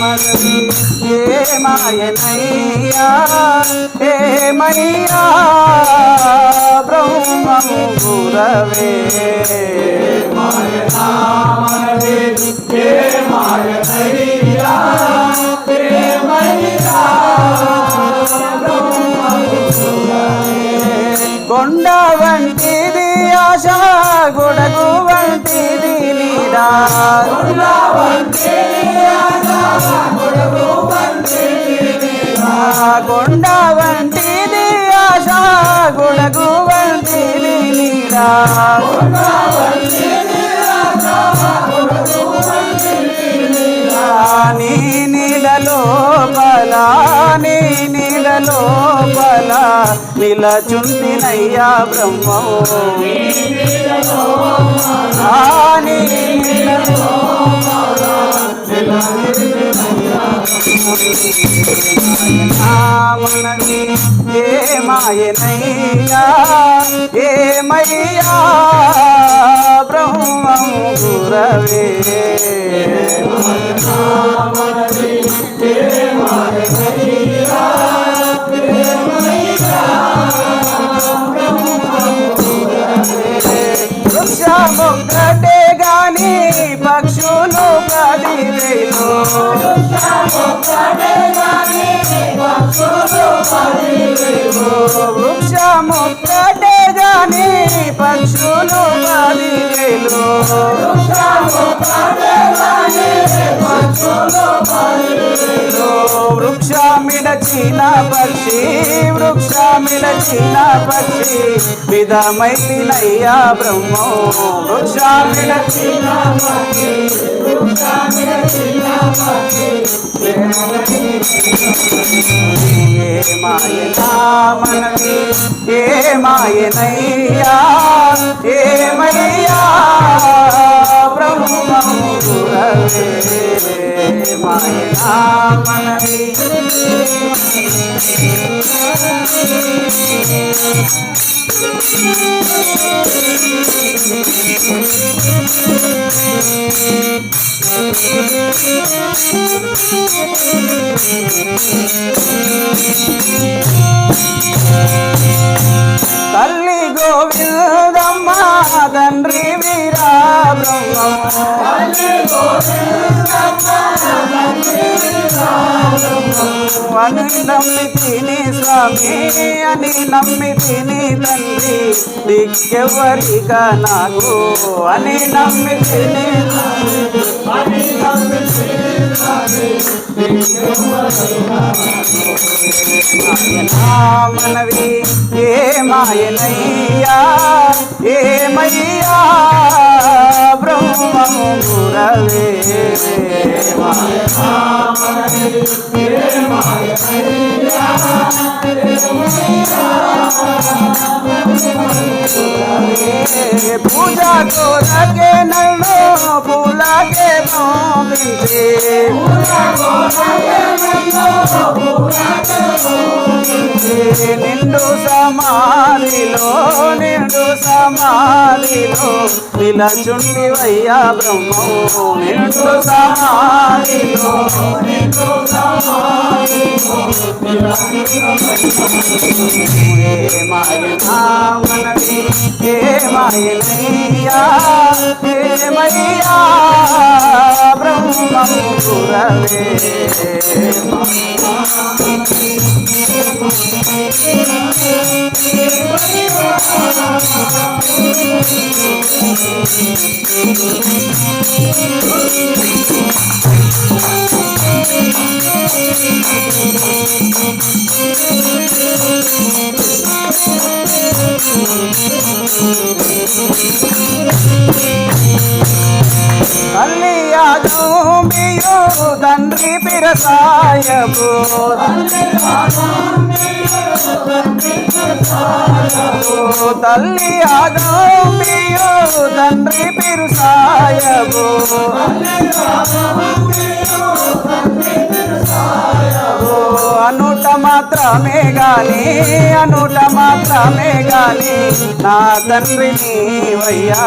ఏ మాయనయ్యా ఏమయ్యా బ్రహ్మము గురవే మాయనా ఏ మాయనయ్యా బ్రహ్మము గురవే కొండ వంటిది ఆశ గుడగు వంటిది నీడా గుండ వంటిది ఆశ గుడగు వంటిది నీరా నీ నీలలో బలా నీ నీలలో బలా నిలచుంటినయ్యా బ్రహ్మము ఆ నీ నీలలో మనని ఏ మాయనయ్యా ఏమయ్యా బ్రహ్మం గురవే వృక్షముక్కటే గాని పక్షులు కదిలేను కడే గాని పక్షులు కదిలేను వృక్షమిడచిన పక్షి విధమైనయ్యా బ్రహ్మో. వృక్షమిడచిన పక్షి ఏ మాయనా మనకి ఏ మాయనయ్యా ఏమయ్యా? బ్రహ్మము గురవే తల్లి గోవిందమ్మ తండ్రి వీర అని నమ్మి తిని స్వామి అని నమ్మి తిని తండ్రి దిక్కెవరిగా నాకు అని నమ్మి తిని మనవి ఏ మాయనయ్యా ఏమయ్యా బ్రహ్మము గురవే పూజ కోరకే నన్ను పూలకే పంపించే నిండు సమాధిలో నిండు సమాధిలో నిలచుండివయ్యా బ్రహ్మో నిండు సమాధిలో నిండు ఏ మాయనా మనవి ఏ మాయనయ్యా ఏమయ్యా బ్రహ్మము గురవే అల్లియాదు తండ్రియో తండ్రి పిరసాయము. తల్లి ఆదామియో తండ్రి పిరుసాయము. అనుట మాత్రమే గాని అనుల మాత్రమే గాని నా తండ్రి నీవయ్యా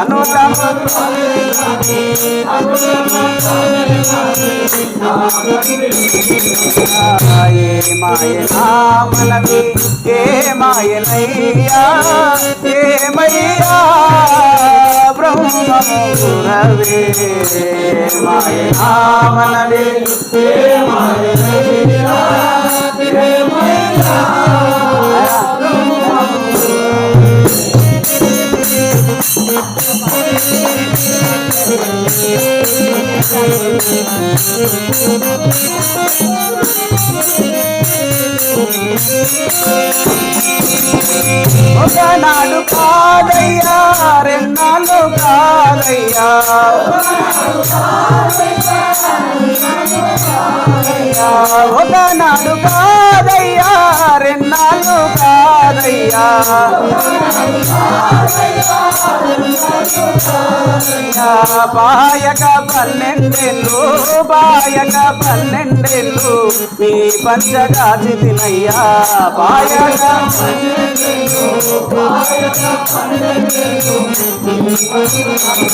అనుల మాత్రమే గాని ఏ మాయనా మనవి ఏ మాయనయ్యా ఏమయ్యా బ్రహ్మము మాయ మాయనా ఏ మాయనయ్యా ఏమయ్యా ఒకనాడు కాదయ్యా రెన్నాళ్ళు ఒకనాడు కాదయ్యా రెన్నాళ్ళు కాదయ్యా. బాయక పన్నెండేళ్ళు బాయక పన్నెండేళ్ళు మీ పంచగాచి తినయ్యా బాయక మాయనా మనవి ఏ